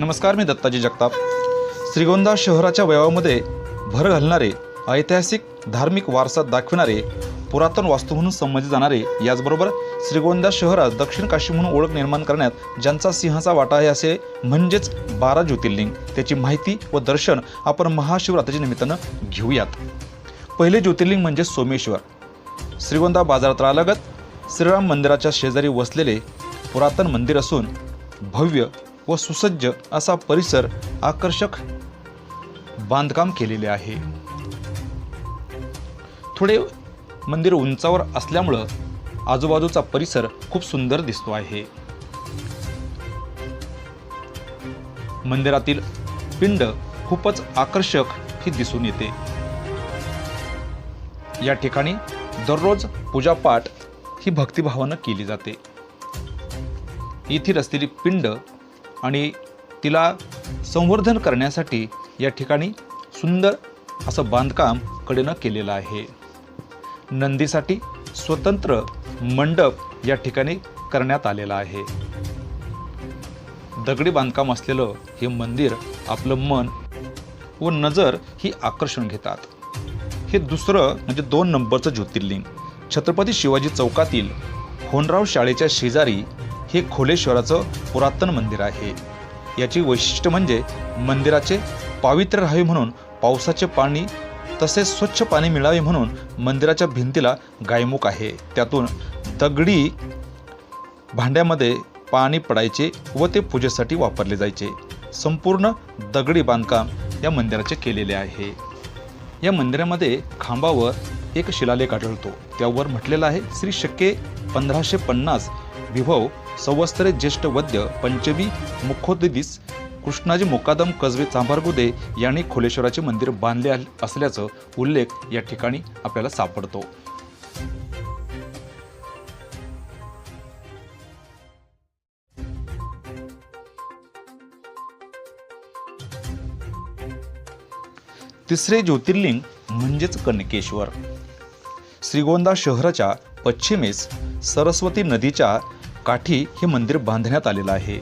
नमस्कार मी दत्ताजी जगताप. श्रीगोंदा शहराच्या वयामध्ये भर घालणारे ऐतिहासिक धार्मिक वारसा दाखविणारे पुरातन वास्तू म्हणून संबंधित जाणारे याचबरोबर श्रीगोंदा शहरात दक्षिण काशी म्हणून ओळख निर्माण करण्यात ज्यांचा सिंहाचा वाटा आहे असे म्हणजेच बारा ज्योतिर्लिंग. त्याची माहिती व दर्शन आपण महाशिवरात्रीच्या निमित्तानं घेऊयात. पहिले ज्योतिर्लिंग म्हणजे सोमेश्वर. श्रीगोंदा बाजारात श्रीराम मंदिराच्या शेजारी वसलेले पुरातन मंदिर असून भव्य व सुसज्ज असा परिसर आकर्षक बांधकाम केलेले आहे. थोडे मंदिर उंचावर असल्यामुळं आजूबाजूचा परिसर खूप सुंदर दिसतो आहे. मंदिरातील पिंड खूपच आकर्षक ही दिसून येते. या ठिकाणी दररोज पूजापाठ ही भक्तिभावानं केली जाते. येथील असलेली पिंड आणि तिला संवर्धन करण्यासाठी या ठिकाणी सुंदर असं बांधकाम कडेनं केलेलं आहे. नंदीसाठी स्वतंत्र मंडप या ठिकाणी करण्यात आलेला आहे. दगडी बांधकाम असलेलं हे मंदिर आपलं मन व नजर ही आकर्षण घेतात. हे दुसरं म्हणजे दोन नंबरचं ज्योतिर्लिंग. छत्रपती शिवाजी चौकातील होनराव शाळेच्या शेजारी हे खोलेश्वराचं पुरातन मंदिर आहे. याची वैशिष्ट्य म्हणजे मंदिराचे पावित्र्य राहावे म्हणून पावसाचे पाणी तसेच स्वच्छ पाणी मिळावे म्हणून मंदिराच्या भिंतीला गायमुख आहे. त्यातून दगडी भांड्यामध्ये पाणी पडायचे व ते पूजेसाठी वापरले जायचे. संपूर्ण दगडी बांधकाम या मंदिराचे केलेले आहे. या मंदिरामध्ये खांबावर एक शिलालेख आढळतो. त्यावर म्हटलेलं आहे श्री शके पंधराशे पन्नास विभव संवत्सरे ज्येष्ठ वद्य पंचमी मुखोदिस कृष्णाजी मुकादम कसबे चांभारगुदे यांनी खोलेश्वराचे मंदिर बांधले असल्याचं उल्लेख या ठिकाणी आपल्याला सापडतो. तिसरे ज्योतिर्लिंग म्हणजेच कनकेश्वर. श्रीगोंदा शहराच्या पश्चिमेस सरस्वती नदीच्या काठी हे मंदिर बांधण्यात आलेलं आहे.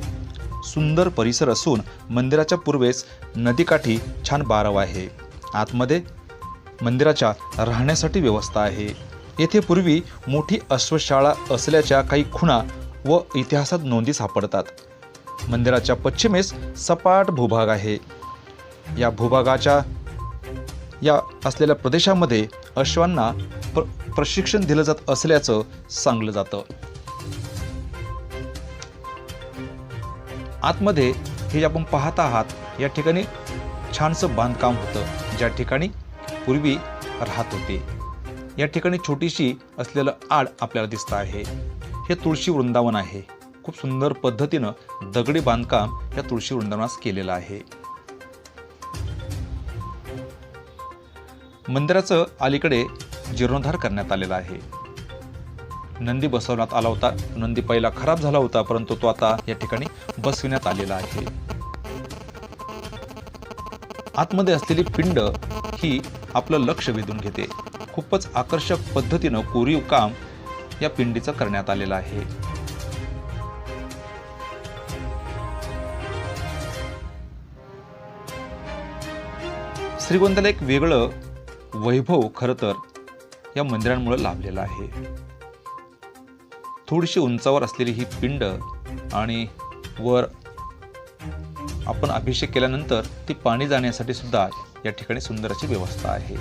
सुंदर परिसर असून मंदिराच्या पूर्वेस नदीकाठी छान बारव आहे. आतमध्ये मंदिराच्या राहण्यासाठी व्यवस्था आहे. येथे पूर्वी मोठी अश्वशाळा असल्याच्या काही खुणा व इतिहासात नोंदी सापडतात. मंदिराच्या पश्चिमेस सपाट भूभाग आहे. या भूभागाच्या या असलेल्या प्रदेशामध्ये अश्वांना प्र प्रशिक्षण दिलं जात असल्याचं सांगलं जातं. आतमध्ये हे जे आपण पाहत आहात या ठिकाणी छानसं बांधकाम होतं. ज्या ठिकाणी पूर्वी राहत होते. या ठिकाणी छोटीशी असलेलं आड आपल्याला दिसतं आहे. हे तुळशी वृंदावन आहे. खूप सुंदर पद्धतीनं दगडी बांधकाम या तुळशी वृंदावनास केलेलं आहे. मंदिराचं अलीकडे जीर्णोद्धार करण्यात आलेला आहे. नंदी बसवण्यात आला होता. नंदी पहिला खराब झाला होता परंतु तो आता या ठिकाणी बसविण्यात आलेला आहे. आतमध्ये असलेली पिंड ही आपलं लक्ष वेधून घेते. खूपच आकर्षक पद्धतीनं कोरीव काम या पिंडीचं करण्यात आलेलं आहे. श्रीगोंद्याला एक वेगळं वैभव खरं तर या मंदिरांमुळे लाभलेलं आहे. थोडीशी उंचावर असलेली ही पिंड आणि वर आपण अभिषेक केल्यानंतर ती पाणी जाण्यासाठी सुद्धा या ठिकाणी सुंदर अशी व्यवस्था आहे.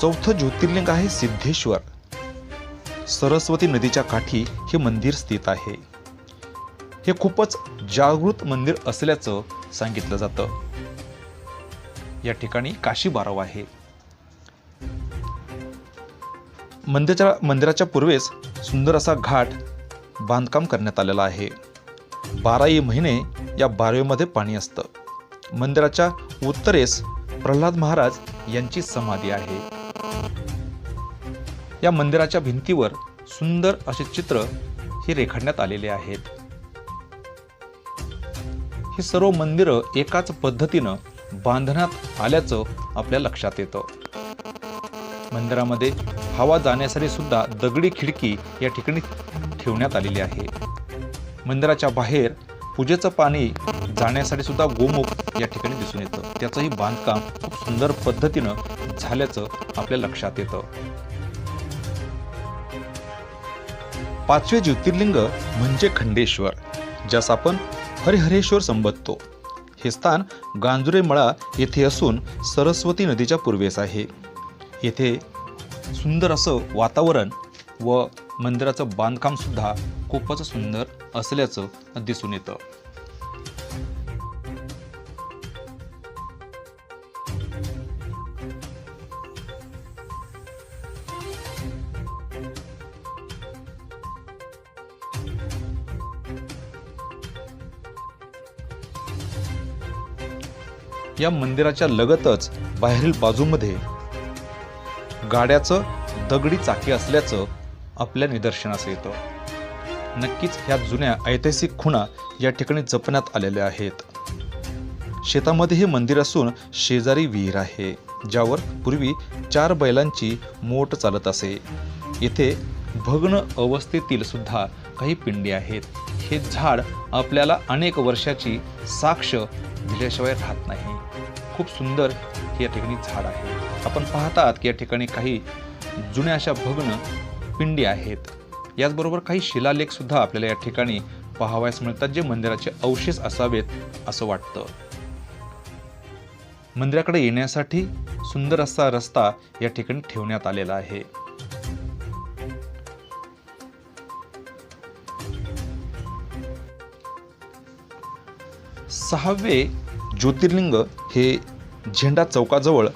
चौथं ज्योतिर्लिंग आहे सिद्धेश्वर. सरस्वती नदीच्या काठी हे मंदिर स्थित आहे. हे खूपच जागृत मंदिर असल्याचं सांगितलं जातं. या ठिकाणी काशी बारव आहे. मंदिराच्या मंदिराच्या पूर्वेस सुंदर असा घाट बांधकाम करण्यात आलेला आहे. बाराही महिने या बारवेमध्ये पाणी असतं. मंदिराच्या उत्तरेस प्रल्हाद महाराज यांची समाधी आहे. या मंदिराच्या भिंतीवर सुंदर असे चित्र हे रेखाटण्यात आलेले आहेत. ही सर्व मंदिरं एकाच पद्धतीनं बांधण्यात आल्याचं आपल्या लक्षात येतं. मंदिरामध्ये हवा जाण्यासाठी सुद्धा दगडी खिडकी या ठिकाणी ठेवण्यात आलेली आहे. मंदिराच्या बाहेर पूजेचं पाणी जाण्यासाठी सुद्धा गोमुख या ठिकाणी दिसून येतं. त्याचंही बांधकाम खूप सुंदर पद्धतीनं झाल्याचं आपल्या लक्षात येतं. पाचवे ज्योतिर्लिंग म्हणजे खंडेश्वर ज्यास आपण हरिहरेश्वर संबोधतो. हे स्थान गांजुरे मळा येथे असून सरस्वती नदीच्या पूर्वेस आहे. येथे सुंदर असं वातावरण व मंदिराचं बांधकाम सुद्धा खूपच सुंदर असल्याचं दिसून येतं. या मंदिराच्या लगतच बाहेरील बाजूमध्ये गाड्याचं दगडी चाकी असल्याचं आपल्या निदर्शनास येतं. नक्कीच ह्या जुन्या ऐतिहासिक खुणा या ठिकाणी जपण्यात आलेल्या आहेत. शेतामध्ये हे मंदिर असून शेजारी विहीर आहे ज्यावर पूर्वी चार बैलांची मोट चालत असे. येथे भग्न अवस्थेतील सुद्धा काही पिंडी आहेत. हे झाड आपल्याला अनेक वर्षाची साक्ष दिल्याशिवाय राहत नाही. खूप सुंदर हे या ठिकाणी झाड आहे. आपण पाहतात की या ठिकाणी काही जुन्या अशा भग्न पिंडी आहेत. याचबरोबर काही शिलालेखसुद्धा आपल्याला या ठिकाणी पाहावयास मिळतात जे मंदिराचे अवशेष असावेत असं वाटतं. मंदिराकडे येण्यासाठी सुंदर असा रस्ता या ठिकाणी ठेवण्यात आलेला आहे. सहावे ज्योतिर्लिंग हे झेंडा चौकाजवळ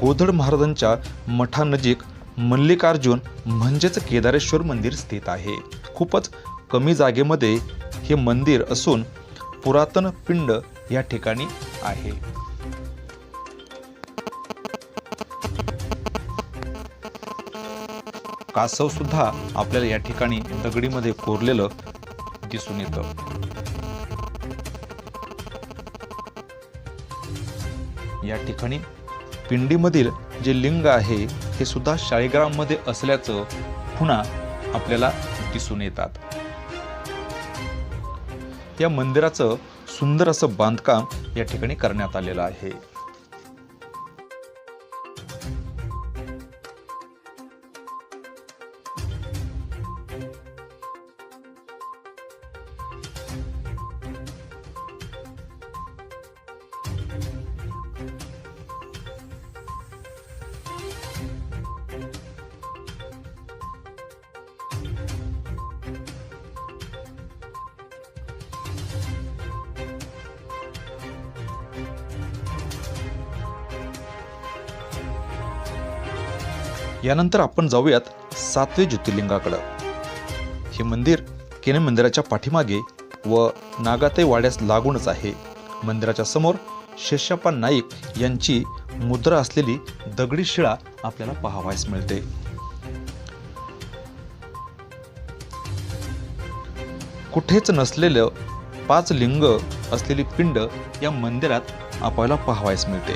गोधड महाराजांच्या मठानजीक मल्लिकार्जुन म्हणजेच केदारेश्वर मंदिर स्थित आहे. खूपच कमी जागेमध्ये हे मंदिर असून पुरातन पिंड या ठिकाणी आहे. कासव सुद्धा आपल्याला या ठिकाणी दगडीमध्ये कोरलेलं दिसून येतं. या ठिकाणी पिंडीमधील जे लिंग आहे हे सुद्धा शाळेग्राममध्ये असल्याचं खुणा आपल्याला दिसून येतात. या मंदिराचं सुंदर असं बांधकाम या ठिकाणी करण्यात आलेलं आहे. यानंतर आपण जाऊयात सातवे ज्योतिर्लिंगाकडं. हे मंदिर केने मंदिराच्या पाठीमागे व नागाते वाड्यास लागूनच आहे. मंदिराच्या समोर शेषाप्पा नाईक यांची मुद्रा असलेली दगडी शिळा आपल्याला पाहावयास मिळते. कुठेच नसलेलं पाच लिंग असलेली पिंड या मंदिरात आपल्याला पाहावयास मिळते.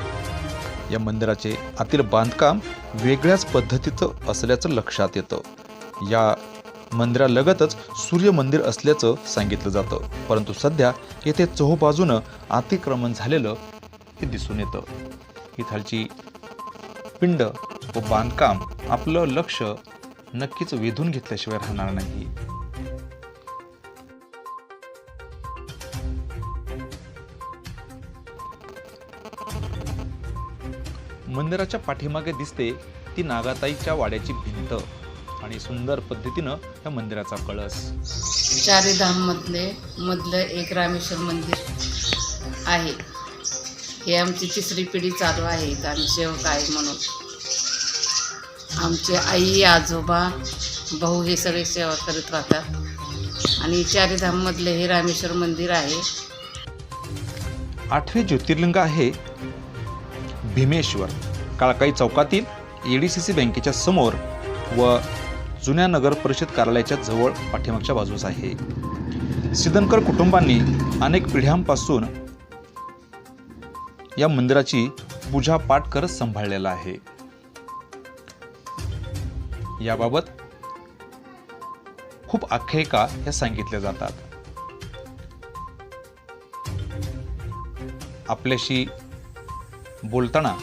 या मंदिराचे आतील बांधकाम वेगळ्याच पद्धतीचं असल्याचं लक्षात येतं. या मंदिरालगतच सूर्य मंदिर असल्याचं सांगितलं जातं. परंतु सध्या येथे चोहोबाजूनं अतिक्रमण झालेलं हे दिसून येतं. इथालची पिंड व बांधकाम आपलं लक्ष नक्कीच वेधून घेतल्याशिवाय राहणार नाही. मंदिराच्या पाठीमागे दिसते ती नागाताईच्या वाड्याची भिंत आणि सुंदर पद्धतीनं या मंदिराचा कळस. चारीधाम मधले मधलं एक रामेश्वर मंदिर आहे. हे आमची तिसरी पिढी चालू आहे आम्ही सेवक आहे म्हणून. आमचे आई आजोबा भाऊ हे सगळे सेवा करत राहतात. आणि चारीधाम मधले हे रामेश्वर मंदिर आहे. आठवे ज्योतिर्लिंग आहे भीमेश्वर काळकाई चौकातील एडीसीसी बँकेच्या समोर व जुन्या नगर परिषद कार्यालयाच्या जवळ पाठीमागच्या बाजूस आहे. सिद्धनकर कुटुंबांनी अनेक पिढ्यांपासून या मंदिराची पूजा पाठ करत सांभाळलेला आहे. याबाबत खूप आख्यायिका ह्या सांगितल्या जातात. आपल्याशी बोलताना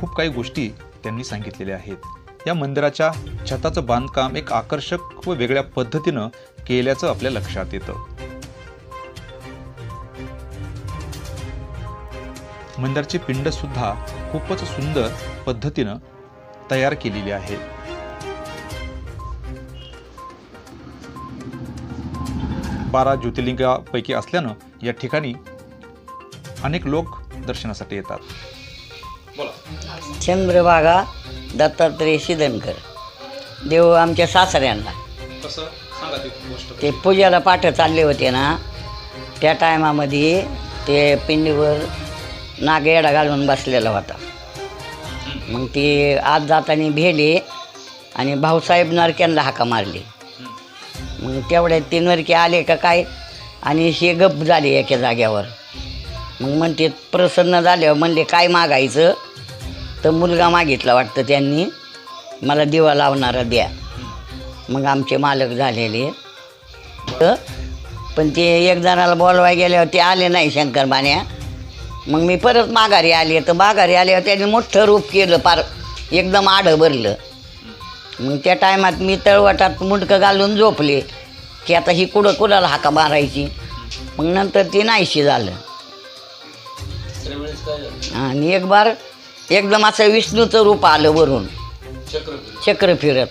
खूप काही गोष्टी त्यांनी सांगितलेल्या आहेत. या मंदिराच्या छताचं बांधकाम एक आकर्षक व वेगळ्या पद्धतीनं केल्याचं आपल्या लक्षात येतं. मंदिराची पिंडसुद्धा खूपच सुंदर पद्धतीनं तयार केलेली आहे. बारा ज्योतिर्लिंगापैकी असल्यानं या ठिकाणी अनेक लोक दर्शनासाठी येतात. चंद्रभागा दत्तात्रय शिदनकर देव आमच्या सासऱ्यांना. ती पूजाला पाठ चालले होते ना त्या टायमामध्ये ते पिंडीवर नागेडा घालून बसलेला होता. मग ते आज जाताना भेले आणि भाऊसाहेब नरक्यांना हाका मारली. मग तेवढ्यात ते नरके आले का काय? आणि हे गप झाले एका जाग्यावर. मग म्हणते प्रसन्न झाल्यावर म्हणले काय मागायचं? तर मुलगा मागितला वाटतं त्यांनी मला दिवा लावणारा द्या. मग आमचे मालक झालेले. तर पण ते एक जणाला बोलवाय गेल्यावर ते आले नाही शंकर बाण्या मग मी परत माघारी आले. तर माघारी आल्यावर त्याने मोठं रूप केलं पार एकदम आडं भरलं. मग त्या टायमात मी तळवटात मुंडकं घालून झोपले. की आता ही कुठं कुणाला हाका मारायची? मग नंतर ते नाहीशी झालं. आणि एक बार एकदम असं विष्णूचं रूप आलं वरून. चक्र फिरत.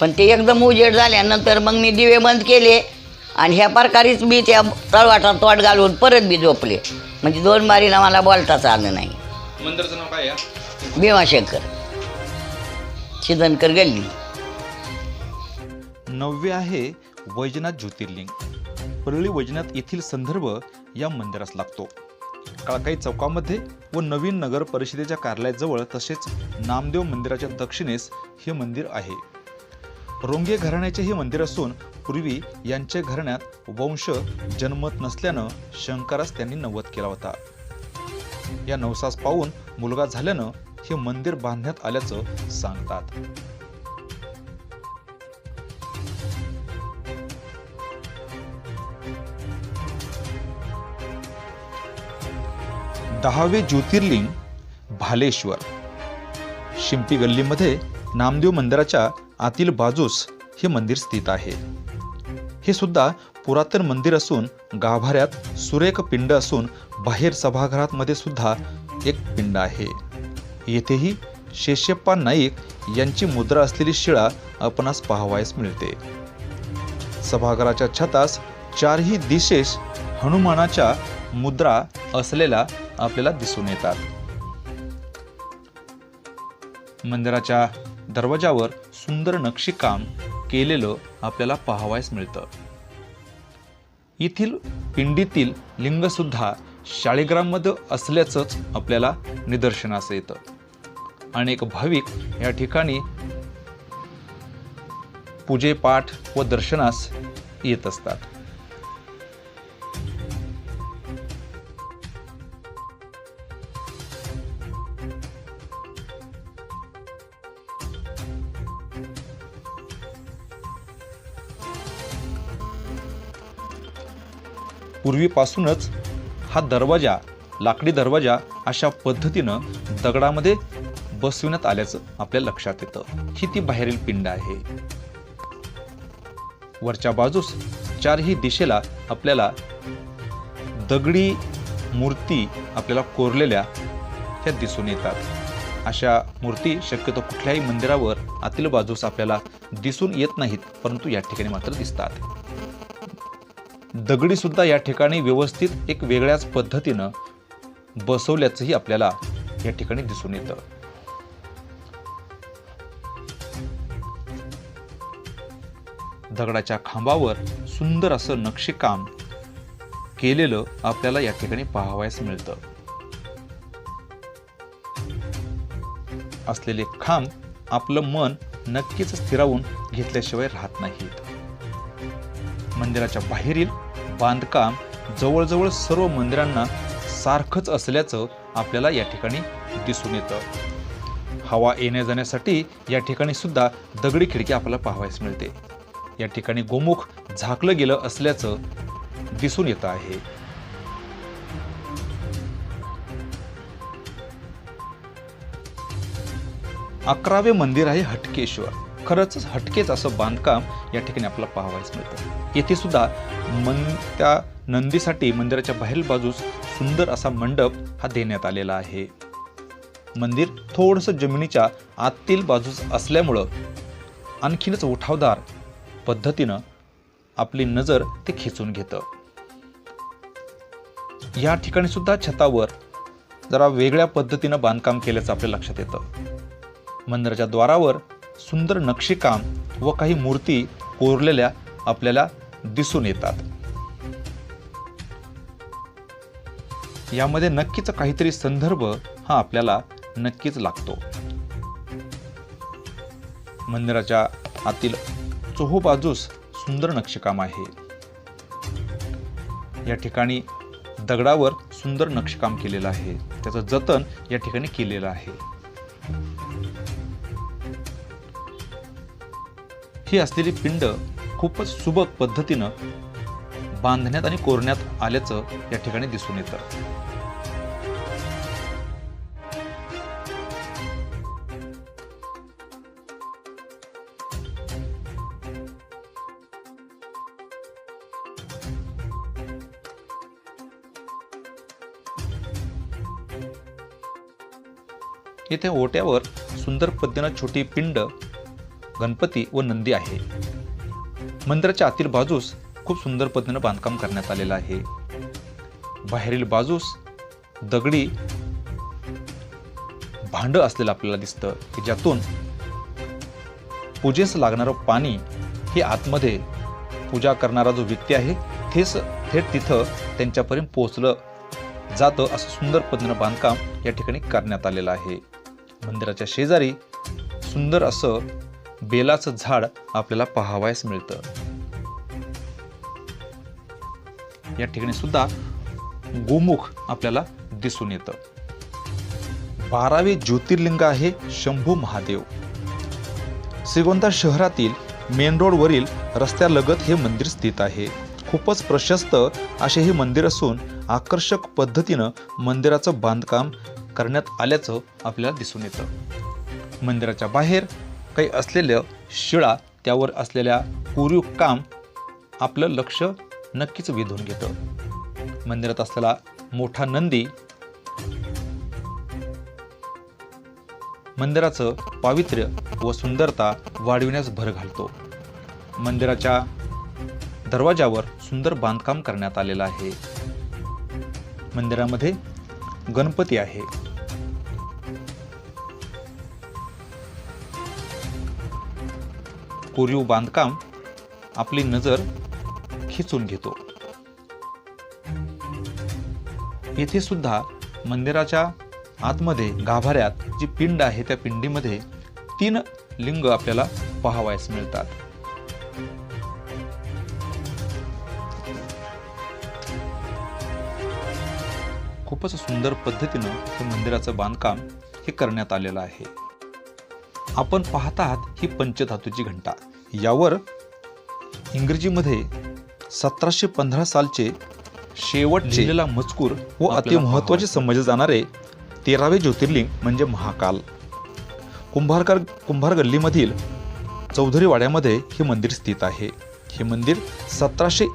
पण ते एकदम उजेड झाल्यानंतर मग मी दिवे बंद केले आणि ह्या प्रकारेच मी त्या तळवाटात तोट घालून परत बी झोपले. म्हणजे दोन बारीला मला बोलताच आलं नाही. मंदिराचं नाव काय आहे? भीमाशंकर. शिदनकर गल्ली. नववे आहे वैजनाथ ज्योतिर्लिंग. परळी वैजनाथ येथील संदर्भ या मंदिरास लागतो. काळकाई चौकामध्ये व नवीन नगर परिषदेच्या कार्यालयाजवळ तसेच नामदेव मंदिराच्या दक्षिणेस हे मंदिर आहे. रोंगे घराण्याचे हे मंदिर असून पूर्वी यांच्या घराण्यात वंश जन्मत नसल्यानं शंकरास त्यांनी नवत केला होता. या नवसास पाहून मुलगा झाल्यानं हे मंदिर बांधण्यात आल्याचं सांगतात. दहावे ज्योतिर्लिंग भालेश्वर. शिंपी गल्लीमध्ये नामदेव मंदिराच्या आतील बाजूस हे मंदिर स्थित आहे. हे सुद्धा पुरातन मंदिर असून गाभाऱ्यात सुरेख पिंड असून बाहेर सभागृहात सुद्धा एक पिंड आहे. येथेही शेषप्पा नाईक यांची मुद्रा असलेली शिळा आपणास पाहावयास मिळते. सभागृहाच्या छतास चारही दिशेस हनुमानाच्या मुद्रा असलेला आपल्याला दिसून येतात. मंदिराच्या दरवाजावर सुंदर नक्षीकाम केलेलं आपल्याला पाहावयास मिळतं. येथील पिंडीतील लिंग सुद्धा असल्याचंच आपल्याला निदर्शनास येतं. अनेक भाविक या ठिकाणी पूजेपाठ व दर्शनास येत असतात. पूर्वीपासूनच हा दरवाजा लाकडी दरवाजा अशा पद्धतीनं दगडामध्ये बसविण्यात आल्याचं आपल्या लक्षात येतं. ही ती बाहेरील पिंड आहे. वरच्या बाजूस चारही दिशेला आपल्याला दगडी मूर्ती आपल्याला कोरलेल्या ह्या दिसून येतात. अशा मूर्ती शक्यतो कुठल्याही मंदिरावर आतील बाजूस आपल्याला दिसून येत नाहीत परंतु या ठिकाणी मात्र दिसतात. दगडी सुद्धा या ठिकाणी व्यवस्थित एक वेगळ्याच पद्धतीनं बसवल्याचंही आपल्याला या ठिकाणी दिसून येतं. दगडाच्या खांबावर सुंदर असं नक्षीकाम केलेलं आपल्याला या ठिकाणी पाहावयास मिळतं. असलेले खांब आपलं मन नक्कीच स्थिरावून घेतल्याशिवाय राहत नाहीत. मंदिराच्या बाहेरील बांधकाम जवळजवळ सर्व मंदिरांना सारखंच असल्याचं आपल्याला या ठिकाणी दिसून येतं. हवा येण्या जाण्यासाठी या ठिकाणी सुद्धा दगडी खिडकी आपल्याला पाहावयास मिळते. या ठिकाणी गोमुख झाकलं गेलं असल्याचं दिसून येतं आहे. अकरावे मंदिर आहे हटकेश्वर. खरंच हटकेच असं बांधकाम या ठिकाणी आपल्याला पाहावयास मिळतं. येथे सुद्धा मन त्या नंदीसाठी मंदिराच्या बाहेरील बाजूस सुंदर असा मंडप हा देण्यात आलेला आहे. मंदिर थोडंसं जमिनीच्या आतील बाजूस असल्यामुळं आणखीनच उठावदार पद्धतीनं आपली नजर ते खेचून घेतं. या ठिकाणी सुद्धा छतावर जरा वेगळ्या पद्धतीनं बांधकाम केल्याचं आपल्या लक्षात येतं. मंदिराच्या द्वारावर सुंदर नक्षीकाम व काही मूर्ती कोरलेल्या आपल्याला दिसून येतात. यामध्ये नक्कीच काहीतरी संदर्भ हा आपल्याला नक्कीच लागतो. मंदिराच्या आतील चोहोबाजूस सुंदर नक्षीकाम आहे. या ठिकाणी दगडावर सुंदर नक्षीकाम केलेलं आहे. त्याचं जतन या ठिकाणी केलेलं आहे. ही असलेली पिंड खूपच सुबक पद्धतीनं बांधण्यात आणि कोरण्यात आल्याचं या ठिकाणी दिसून येतं. येथे ओट्यावर सुंदर पद्धतीनं छोटी पिंड गणपती व नंदी आहे. मंदिराच्या आतील बाजूस खूप सुंदर पद्धतीनं बांधकाम करण्यात आलेलं आहे. बाहेरील बाजूस दगडी भांड असलेलं आपल्याला दिसतं की ज्यातून पूजेस लागणारं पाणी हे आतमध्ये पूजा करणारा जो व्यक्ती आहे तेच थेट तिथं त्यांच्यापर्यंत पोहोचलं जातं असं सुंदर पद्धतीनं बांधकाम या ठिकाणी करण्यात आलेलं आहे. मंदिराच्या शेजारी सुंदर असं बेलाचं झाड आपल्याला पाहावयास मिळतं. या ठिकाणी सुद्धा गोमुख आपल्याला दिसून येतं. बारावे ज्योतिर्लिंग आहे शंभू महादेव. श्रीगोंदा शहरातील मेन रोडवरील रस्त्यालगत हे मंदिर स्थित आहे. खूपच प्रशस्त असे हे मंदिर असून आकर्षक पद्धतीनं मंदिराचं बांधकाम करण्यात आल्याचं आपल्याला दिसून येतं. मंदिराच्या बाहेर काही असलेलं शिळा त्यावर असलेल्या कोरीव काम आपलं लक्ष नक्कीच वेधून घेतं. मंदिरात असलेला मोठा नंदी मंदिराचं पावित्र्य व सुंदरता वाढविण्यास भर घालतो. मंदिराच्या दरवाजावर सुंदर बांधकाम करण्यात आलेलं आहे. मंदिरामध्ये गणपती आहे. कोरीव बांधकाम आपली नजर खेचून घेतो. येथे सुद्धा मंदिराच्या आतमध्ये गाभाऱ्यात जी पिंड आहे त्या पिंडीमध्ये तीन लिंग आपल्याला पाहावयास मिळतात. खूपच सुंदर पद्धतीनं हे मंदिराचं बांधकाम हे करण्यात आलेलं आहे. आपण पाहत आहात ही पंचधातूची घंटा. यावर इंग्रजीमध्ये सतराशे पंधरा सालचे शेवट लिहिलेला मजकूर व अति महत्त्वाचे समजले जाणारे तेरावे ज्योतिर्लिंग म्हणजे महाकाल. कुंभारकर कुंभार गल्लीमधील चौधरी वाड्यामध्ये हे मंदिर स्थित आहे. हे मंदिर सतराशे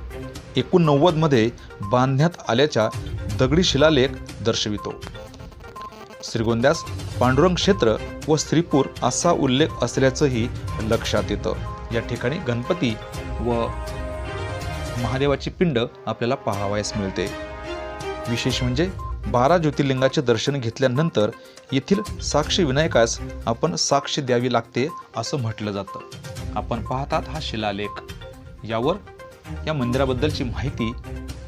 एकोणनव्वदमध्ये बांधण्यात आल्याच्या दगडी शिलालेख दर्शवितो. श्रीगोंद्यास पांडुरंग क्षेत्र व श्रीपूर असा उल्लेख असल्याचंही लक्षात येतं. या ठिकाणी गणपती व महादेवाची पिंड आपल्याला पाहावयास मिळते. विशेष म्हणजे बारा ज्योतिर्लिंगाचे दर्शन घेतल्यानंतर येथील साक्षी विनायकास आपण साक्ष द्यावी लागते असं म्हटलं जातं. आपण पाहतात हा शिलालेख. यावर या मंदिराबद्दलची माहिती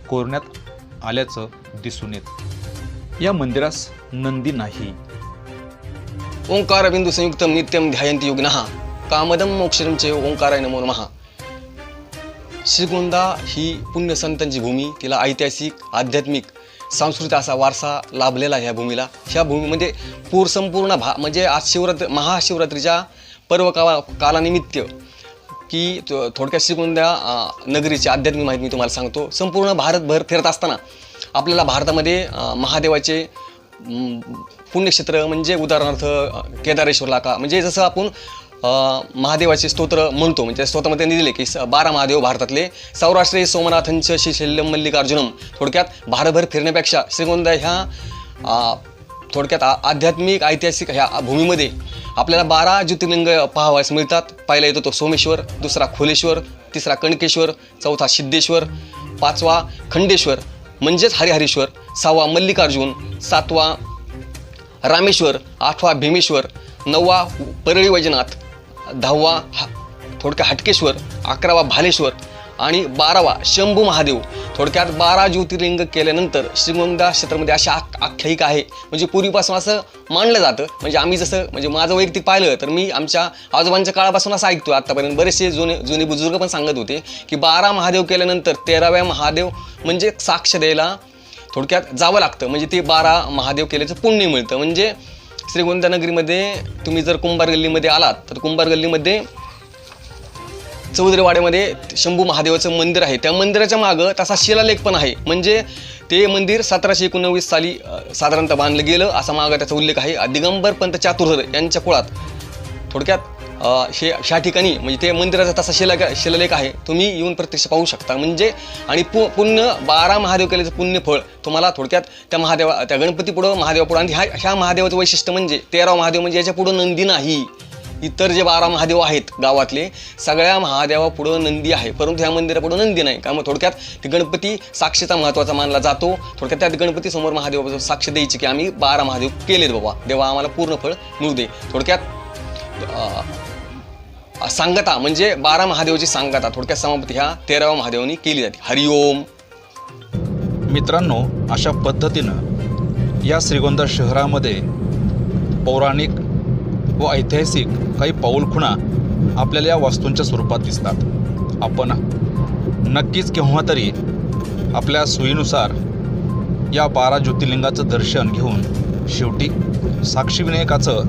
कोरण्यात आल्याचं दिसून येतं. या मंदिरास नंदी नाही. ओंकार बिंदू संयुक्तम नित्यम ध्यायंती योगिनः कामदम मोक्षरम चे ओंकाराय नमो नमः। श्रीगोंदा ही पुण्यसंतांची भूमी तिला ऐतिहासिक आध्यात्मिक सांस्कृतिक असा वारसा लाभलेला ह्या भूमीला. ह्या भूमीमध्ये म्हणजे पूर संपूर्ण भा म्हणजे आज शिवरात्र महाशिवरात्रीच्या पर्व काला कालानिमित्त की थोडक्यात श्रीगोंदा नगरीची आध्यात्मिक माहिती मी तुम्हाला सांगतो. संपूर्ण भारतभर फिरत असताना आपल्याला भारतामध्ये महादेवाचे पुण्यक्षेत्र म्हणजे उदाहरणार्थ केदारेश्वरला का म्हणजे जसं आपण महादेवाचे स्तोत्र म्हणतो म्हणजे स्तोत्रामध्ये त्यांनी दिले की स- बारा महादेव भारतातले. सौराष्ट्रे सोमनाथंच श्रीशैल्यम मल्लिकार्जुनम. थोडक्यात भारतभर फिरण्यापेक्षा श्रीगोंदा ह्या थोडक्यात आध्यात्मिक ऐतिहासिक ह्या भूमीमध्ये आपल्याला बारा ज्योतिर्लिंग पाहावयास मिळतात. पहिला येतो तो सोमेश्वर दुसरा खोलेश्वर तिसरा कणकेश्वर चौथा सिद्धेश्वर पाचवा खंडेश्वर. म्हणजेच हरिहरेश्वर सहावा मल्लिकार्जुन सातवा रामेश्वर आठवा भीमेश्वर नववा परळी वैजनाथ दहावा हा थोडक्यात हटकेश्वर अकरावा भालेश्वर आणि बारावा शंभू महादेव. थोडक्यात बारा ज्योतिर्लिंग केल्यानंतर श्रीगोंदा क्षेत्रामध्ये अशी आख आख्यायिका आहे. म्हणजे पूर्वीपासून असं मानलं जातं. म्हणजे आम्ही जसं म्हणजे माझं वैयक्तिक पाहिलं तर मी आमच्या आजोबांच्या काळापासून असं ऐकतो आत्तापर्यंत बरेचसे जुने जुने बुजुर्ग पण सांगत होते की बारा महादेव केल्यानंतर तेराव्या महादेव म्हणजे साक्ष द्यायला थोडक्यात जावं लागतं. म्हणजे ते बारा महादेव केल्याचं पुण्य मिळतं. म्हणजे श्रीगोंदा नगरीमध्ये तुम्ही जर कुंभार गल्लीमध्ये आलात तर कुंभार गल्लीमध्ये चौधरीवाड्यामध्ये शंभू महादेवाचं मंदिर आहे. त्या मंदिराच्या मागं तसा शिलालेख पण आहे. म्हणजे ते मंदिर सतराशे एकोणवीस साली साधारणतः बांधलं गेलं असा मागं त्याचा उल्लेख आहे. दिगंबर पंत चातुर्धर यांच्या कुळात थोडक्यात हे ह्या ठिकाणी म्हणजे ते मंदिराचा तसा शिला शिलालेख आहे. तुम्ही येऊन प्रत्यक्ष पाहू शकता. म्हणजे आणि पु पुण्य बारा महादेव केल्याचं पुण्य फळ तुम्हाला थोडक्यात त्या महादेवा त्या गणपतीपुढं महादेवापुढं आणि ह्या ह्या महादेवाचं वैशिष्ट्य म्हणजे तेराव महादेव म्हणजे याच्या पुढं नंदी नाही. इतर जे बारा महादेव आहेत गावातले सगळ्या महादेवापुढं नंदी आहे. परंतु ह्या मंदिरापुढं नंदी नाही. त्यामुळे थोडक्यात ते गणपती साक्षीचा महत्त्वाचा मानला जातो. थोडक्यात त्यात गणपती समोर महादेव साक्ष द्यायची की आम्ही बारा महादेव केलेत बाबा. देवा आम्हाला पूर्ण फळ मिळू दे. थोडक्यात सांगता म्हणजे बारा महादेवाची सांगता थोडक्यात समाप्ती ह्या तेराव्या महादेवानी केली जाते. हरिओम मित्रांनो अशा पद्धतीनं या श्रीगोंदा शहरामध्ये पौराणिक व ऐतिहासिक काही पाऊलखुणा आपल्याला या वास्तूंच्या स्वरूपात दिसतात. आपण नक्कीच केव्हा तरी आपल्या सोयीनुसार या बारा ज्योतिर्लिंगाचं दर्शन घेऊन शेवटी साक्षी विनायकाचं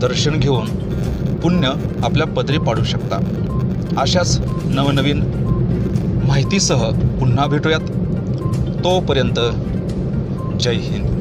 दर्शन घेऊन पुण्य आपल्या पदरी पाडू शकता. अशाच नवनवीन माहितीसह पुन्हा भेटूयात. तोपर्यंत जय हिंद.